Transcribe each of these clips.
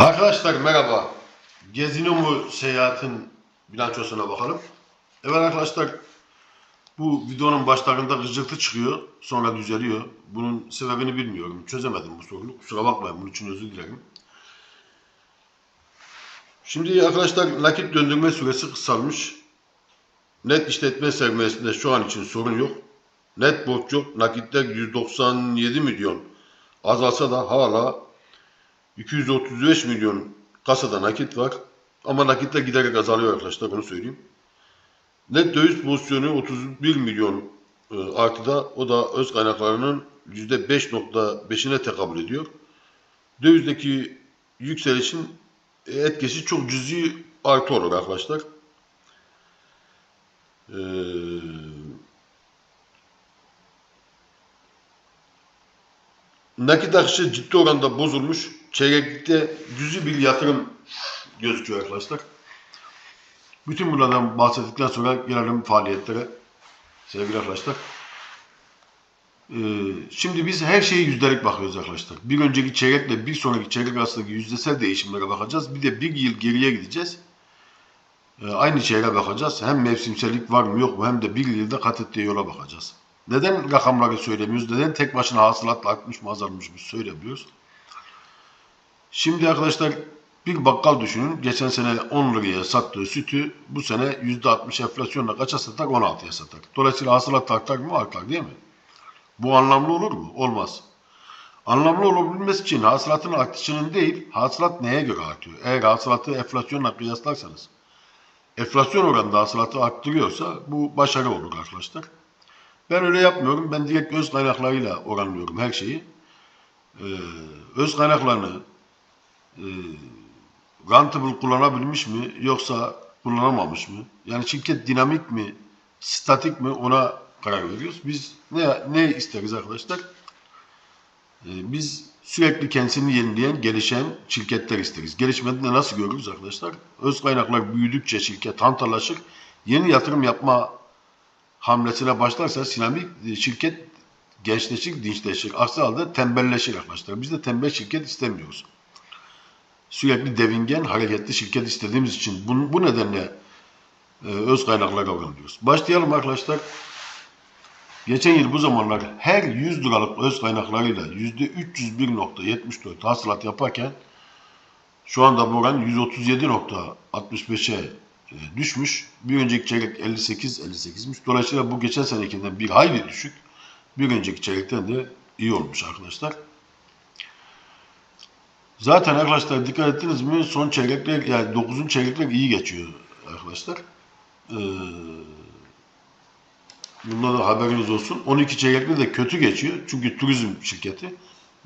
Arkadaşlar merhaba. Gezinomu seyahatin bilançosuna bakalım. Evet arkadaşlar bu videonun başlarında gıcırtı çıkıyor sonra düzeliyor. Bunun sebebini bilmiyorum. Çözemedim bu sorunu. Kusura bakmayın bunun için özür dilerim. Şimdi arkadaşlar nakit döndürme süresi kısalmış. Net işletme sermayesinde şu an için sorun yok. Net borç yok. Nakitler 197 milyon azalsa da hala 235 milyon kasada nakit var. Ama nakitler giderek azalıyor arkadaşlar onu söyleyeyim. Net döviz pozisyonu 31 milyon e, artıda o da öz kaynaklarının %5.5'ine tekabül ediyor. Dövizdeki yükselişin etkisi çok cüzi artı olur arkadaşlar. Ee, nakit akışı ciddi oranda bozulmuş. Çeyreklikte cüzi bir yatırım gözüküyor arkadaşlar. Bütün bunlardan bahsettikten sonra gelelim faaliyetlere. Sevgili arkadaşlar. Ee, şimdi biz her şeye yüzdelik bakıyoruz arkadaşlar. Bir önceki çeyrekle bir sonraki çeyrek arasındaki yüzdesel değişimlere bakacağız. Bir de bir yıl geriye gideceğiz. Ee, aynı şeye bakacağız. Hem mevsimsellik var mı yok mu hem de bir yılda kat ettiği yola bakacağız. Neden rakamları söylemiyoruz? Neden tek başına hasılatla artmış mı azalmış mı söylemiyoruz? Şimdi arkadaşlar bir bakkal düşünün. Geçen sene 10 liraya sattığı sütü bu sene %60 enflasyonla kaça satar? 16'ya satar. Dolayısıyla hasılat artar mı? Artar değil mi? Bu anlamlı olur mu? Olmaz. Anlamlı olabilmesi için hasılatın artışının değil, hasılat neye göre artıyor? Eğer hasılatı enflasyonla kıyaslarsanız, enflasyon oranında hasılatı arttırıyorsa bu başarı olur arkadaşlar. Ben öyle yapmıyorum. Ben direkt öz kaynaklarıyla oranlıyorum her şeyi. Ee, öz kaynaklarını e, rentable kullanabilmiş mi yoksa kullanamamış mı? Yani şirket dinamik mi, statik mi ona karar veriyoruz. Biz ne, ne isteriz arkadaşlar? Ee, biz sürekli kendisini yenileyen, gelişen şirketler isteriz. Gelişmediğinde nasıl görürüz arkadaşlar? Öz kaynaklar büyüdükçe şirket hantallaşır. Yeni yatırım yapma hamlesine başlarsa dinamik e, şirket gençleşir, dinçleşir. Aksi halde tembelleşir arkadaşlar. Biz de tembel şirket istemiyoruz. Sürekli devingen, hareketli şirket istediğimiz için bu, bu nedenle e, öz kaynaklara oranlıyoruz. Başlayalım arkadaşlar. Geçen yıl bu zamanlar her 100 liralık öz kaynaklarıyla %301.74 hasılat yaparken şu anda bu oran 137.65'e e, düşmüş. Bir önceki çeyrek 58 58'miş. Dolayısıyla bu geçen senekinden bir hayli düşük. Bir önceki çeyrekten de iyi olmuş arkadaşlar. Zaten arkadaşlar dikkat ettiniz mi son çeyrekler yani 9'un çeyrekler iyi geçiyor arkadaşlar. Ee, bunda da haberiniz olsun. 12 çeyrekler de kötü geçiyor. Çünkü turizm şirketi.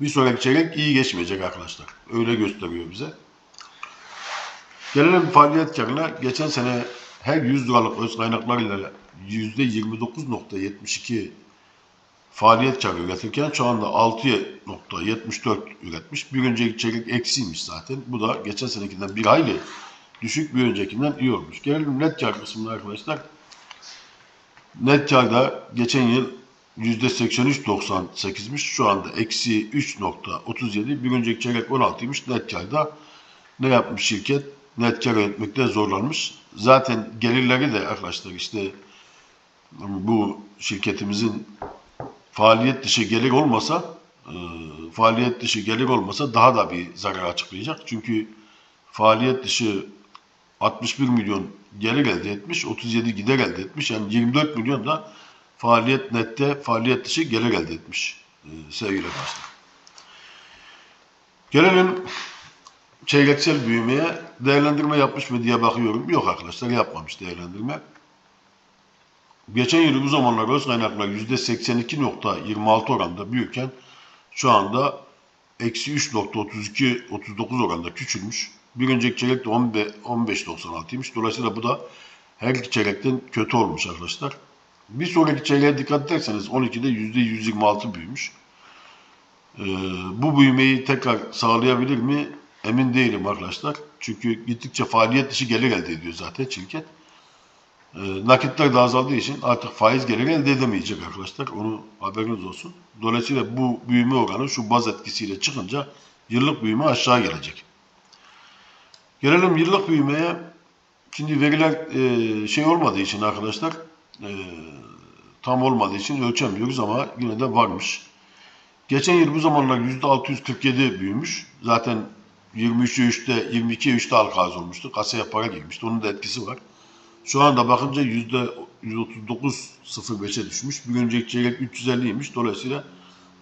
Bir sonraki çeyrek iyi geçmeyecek arkadaşlar. Öyle gösteriyor bize. Gelelim faaliyet karına. Geçen sene her 100 liralık öz kaynaklarıyla %29.72 faaliyet karı üretirken şu anda 6.74 üretmiş. Bir önceki çeyrek eksiymiş zaten. Bu da geçen senekinden bir hayli düşük bir öncekinden iyi olmuş. Gelelim net kar kısmına arkadaşlar. Net karda geçen yıl %83.98'miş. Şu anda eksi 3.37. Bir önceki çeyrek 16'ymış. Net karda ne yapmış şirket? Net kar yönetmekte zorlanmış. Zaten gelirleri de arkadaşlar işte bu şirketimizin faaliyet dışı gelir olmasa e, faaliyet dışı gelir olmasa daha da bir zarar açıklayacak. Çünkü faaliyet dışı 61 milyon gelir elde etmiş, 37 gider elde etmiş. Yani 24 milyon da faaliyet nette faaliyet dışı gelir elde etmiş e, sevgili arkadaşlar. Gelelim çeyreksel büyümeye değerlendirme yapmış mı diye bakıyorum. Yok arkadaşlar yapmamış değerlendirme. Geçen yıl bu zamanlar öz kaynaklar %82.26 oranda büyürken şu anda eksi 3.32 39 oranda küçülmüş. Bir önceki çeyrek de 15.96'ymış. Dolayısıyla bu da her iki çeyrekten kötü olmuş arkadaşlar. Bir sonraki çeyreğe dikkat ederseniz 12'de %126 büyümüş. Ee, bu büyümeyi tekrar sağlayabilir mi? Emin değilim arkadaşlar. Çünkü gittikçe faaliyet dışı gelir elde ediyor zaten şirket. E, nakitler de azaldığı için artık faiz geliri elde edemeyecek arkadaşlar. Onu haberiniz olsun. Dolayısıyla bu büyüme oranı şu baz etkisiyle çıkınca yıllık büyüme aşağı gelecek. Gelelim yıllık büyümeye. Şimdi veriler e, şey olmadığı için arkadaşlar e, tam olmadığı için ölçemiyoruz ama yine de varmış. Geçen yıl bu zamanlar %647 büyümüş. Zaten 23'e 3'te 22'ye 3'te halka olmuştu. Kasaya para girmişti. Onun da etkisi var. Şu anda bakınca %139.05'e düşmüş. Bir önceki çeyrek 350'ymiş. Dolayısıyla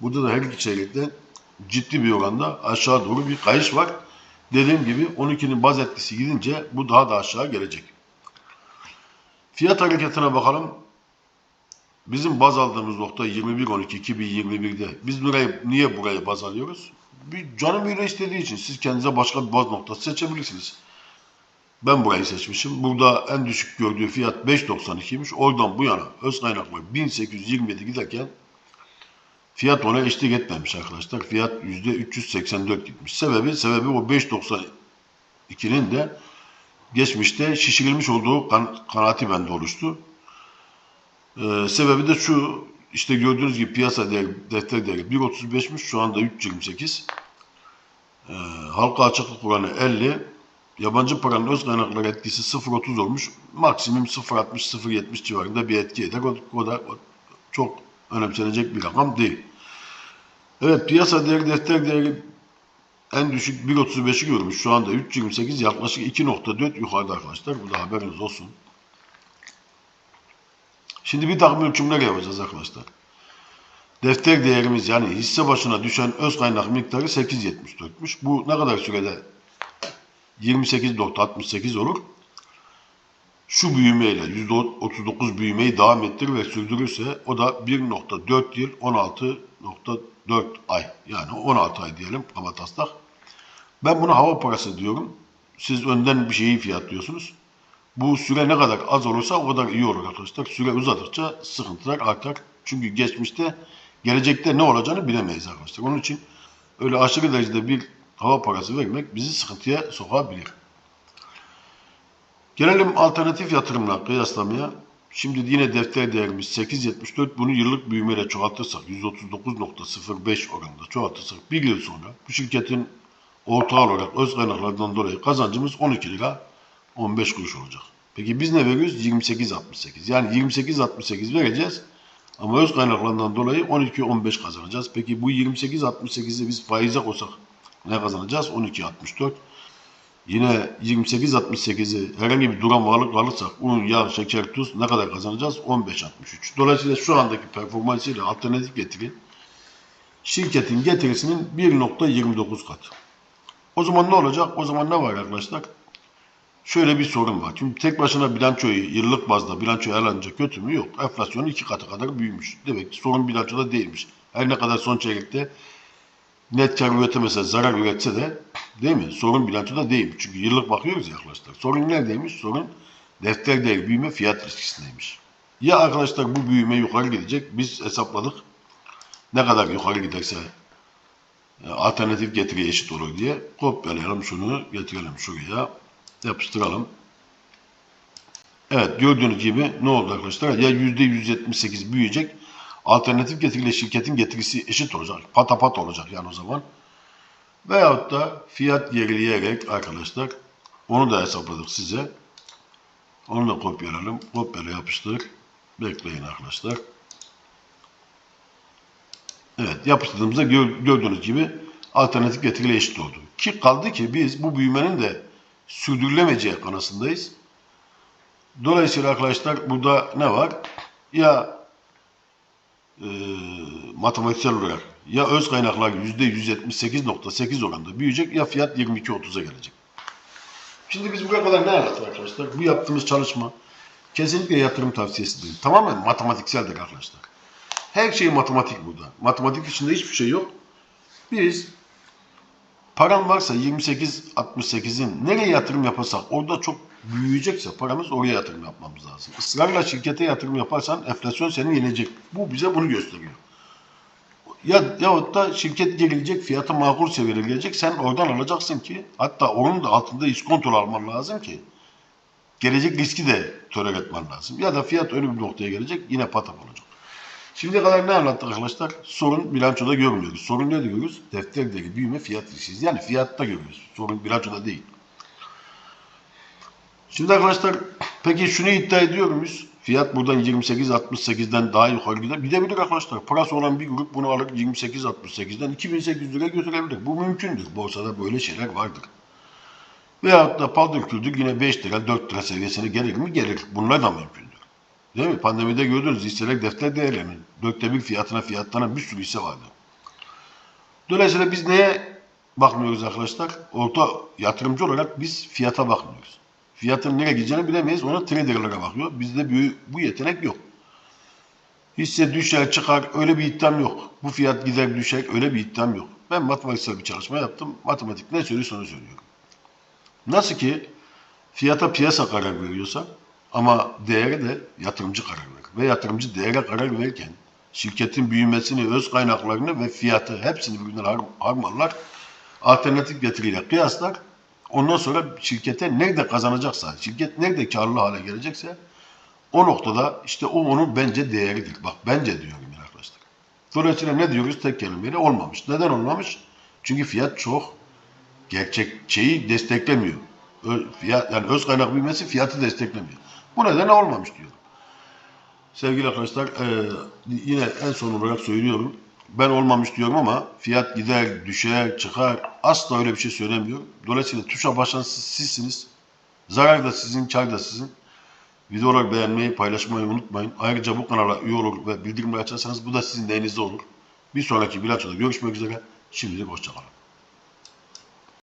burada da her iki çeyrekte ciddi bir oranda aşağı doğru bir kayış var. Dediğim gibi 12'nin baz etkisi gidince bu daha da aşağı gelecek. Fiyat hareketine bakalım. Bizim baz aldığımız nokta 21.12.2021'de. Biz burayı niye burayı baz alıyoruz? Bir canım öyle istediği için siz kendinize başka bir baz noktası seçebilirsiniz. Ben burayı seçmişim. Burada en düşük gördüğü fiyat 5.92'ymiş. Oradan bu yana öz kaynaklar 1827 giderken fiyat ona eşlik etmemiş arkadaşlar. Fiyat %384 gitmiş. Sebebi sebebi o 5.92'nin de geçmişte şişirilmiş olduğu kan, kanaati bende oluştu. Ee, sebebi de şu işte gördüğünüz gibi piyasa değeri, defter değeri 1.35'miş şu anda 3.28. Ee, halka açıklık oranı 50. Yabancı paranın öz kaynakları etkisi 0.30 olmuş. Maksimum 0.60-0.70 civarında bir etki eder. O, o da çok önemsenecek bir rakam değil. Evet piyasa değeri defter değeri en düşük 1.35'i görmüş. Şu anda 3.28 yaklaşık 2.4 yukarıda arkadaşlar. Bu da haberiniz olsun. Şimdi bir takım ölçümler yapacağız arkadaşlar. Defter değerimiz yani hisse başına düşen öz kaynak miktarı 8.74'müş. Bu ne kadar sürede 28.68 olur. Şu büyümeyle %39 büyümeyi devam ettirir ve sürdürürse o da 1.4 yıl 16.4 ay yani 16 ay diyelim kaba taslak. Ben buna hava parası diyorum. Siz önden bir şeyi fiyatlıyorsunuz. Bu süre ne kadar az olursa o kadar iyi olur arkadaşlar. Süre uzadıkça sıkıntılar artar. Çünkü geçmişte gelecekte ne olacağını bilemeyiz arkadaşlar. Onun için öyle aşırı derecede bir hava parası vermek bizi sıkıntıya sokabilir. Gelelim alternatif yatırımla kıyaslamaya. Şimdi yine defter değerimiz 8.74. Bunu yıllık büyümeyle çoğaltırsak 139.05 oranında çoğaltırsak bir yıl sonra bu şirketin ortağı olarak öz kaynaklardan dolayı kazancımız 12 lira 15 kuruş olacak. Peki biz ne veriyoruz? 28.68. Yani 28.68 vereceğiz. Ama öz kaynaklarından dolayı 12-15 kazanacağız. Peki bu 28.68'i biz faize koysak ne kazanacağız? 12.64. Yine 28.68'i herhangi bir duran varlık alırsak un, yağ, şeker, tuz ne kadar kazanacağız? 15.63. Dolayısıyla şu andaki performansıyla alternatif getiri şirketin getirisinin 1.29 katı. O zaman ne olacak? O zaman ne var arkadaşlar? Şöyle bir sorun var. Çünkü tek başına bilançoyu yıllık bazda bilançoyu alınca kötü mü? Yok. Enflasyonun iki katı kadar büyümüş. Demek ki sorun bilançoda değilmiş. Her ne kadar son çeyrekte net kar üretemese, zarar üretse de değil mi? Sorun bilançoda değil. Çünkü yıllık bakıyoruz arkadaşlar. Sorun neredeymiş? Sorun defter değer büyüme fiyat riskisindeymiş. Ya arkadaşlar bu büyüme yukarı gidecek. Biz hesapladık. Ne kadar yukarı giderse e, alternatif getiriye eşit olur diye kopyalayalım şunu getirelim şuraya yapıştıralım. Evet gördüğünüz gibi ne oldu arkadaşlar? Ya %178 büyüyecek. Alternatif getiriyle şirketin getirisi eşit olacak. Patapat olacak yani o zaman. Veyahut da fiyat gerileyerek arkadaşlar onu da hesapladık size. Onu da kopyalayalım. Kopyala yapıştır. Bekleyin arkadaşlar. Evet yapıştırdığımızda gör, gördüğünüz gibi alternatif getiriyle eşit oldu. Ki kaldı ki biz bu büyümenin de sürdürülemeyeceği kanısındayız. Dolayısıyla arkadaşlar burada ne var? Ya e, matematiksel olarak ya öz kaynaklar %178.8 oranında büyüyecek ya fiyat 22.30'a gelecek. Şimdi biz buraya kadar ne anlattık arkadaşlar? Bu yaptığımız çalışma kesinlikle yatırım tavsiyesi değil. Tamamen matematikseldir arkadaşlar. Her şey matematik burada. Matematik içinde hiçbir şey yok. Biz param varsa 28-68'in nereye yatırım yaparsak orada çok büyüyecekse paramız oraya yatırım yapmamız lazım. Israrla şirkete yatırım yaparsan enflasyon seni yenecek. Bu bize bunu gösteriyor. Ya yahut da şirket gerilecek, fiyatı makul seviyede gelecek. Sen oradan alacaksın ki hatta onun da altında iskontol alman lazım ki gelecek riski de tolere etmen lazım. Ya da fiyat öyle bir noktaya gelecek yine patap olacak. Şimdiye kadar ne anlattık arkadaşlar? Sorun bilançoda görmüyoruz. Sorun ne görüyoruz? Defterdeki büyüme fiyat riskiyiz. Yani fiyatta görüyoruz. Sorun bilançoda değil. Şimdi arkadaşlar peki şunu iddia ediyor muyuz? Fiyat buradan 28.68'den daha yukarı gider. Gidebilir arkadaşlar. Parası olan bir grup bunu alır 28.68'den 2800 liraya götürebilir. Bu mümkündür. Borsada böyle şeyler vardır. Veyahut da paldır küldür yine 5 lira 4 lira seviyesine gelir mi? Gelir. Bunlar da mümkündür. Değil mi? Pandemide gördünüz hisseler defter değerlerinin. Dörtte bir fiyatına fiyatlanan bir sürü hisse vardı. Dolayısıyla biz neye bakmıyoruz arkadaşlar? Orta yatırımcı olarak biz fiyata bakmıyoruz. Fiyatın nereye gideceğini bilemeyiz. Ona traderlara bakıyor. Bizde bu, yetenek yok. Hisse düşer çıkar öyle bir iddiam yok. Bu fiyat gider düşer öyle bir iddiam yok. Ben matematiksel bir çalışma yaptım. Matematik ne söylüyorsa onu söylüyorum. Nasıl ki fiyata piyasa karar veriyorsa ama değere de yatırımcı karar verir. Ve yatırımcı değere karar verirken şirketin büyümesini, öz kaynaklarını ve fiyatı hepsini birbirinden har- harmanlar. Alternatif getiriyle kıyaslar. Ondan sonra şirkete nerede kazanacaksa, şirket nerede karlı hale gelecekse o noktada işte o onun bence değeridir. Bak bence diyorum ya arkadaşlar. Dolayısıyla ne diyoruz tek kelimeyle olmamış. Neden olmamış? Çünkü fiyat çok gerçekçeyi desteklemiyor. Fiyat, yani öz kaynak büyümesi fiyatı desteklemiyor. Bu nedenle olmamış diyorum. Sevgili arkadaşlar eee, yine en son olarak söylüyorum. Ben olmamış diyorum ama fiyat gider, düşer, çıkar. Asla öyle bir şey söylemiyorum. Dolayısıyla tuşa basan siz- sizsiniz. Zarar da sizin, kar da sizin. Videoları beğenmeyi, paylaşmayı unutmayın. Ayrıca bu kanala üye olur ve bildirimleri açarsanız bu da sizin elinizde olur. Bir sonraki bilançoda görüşmek üzere. Şimdilik hoşçakalın.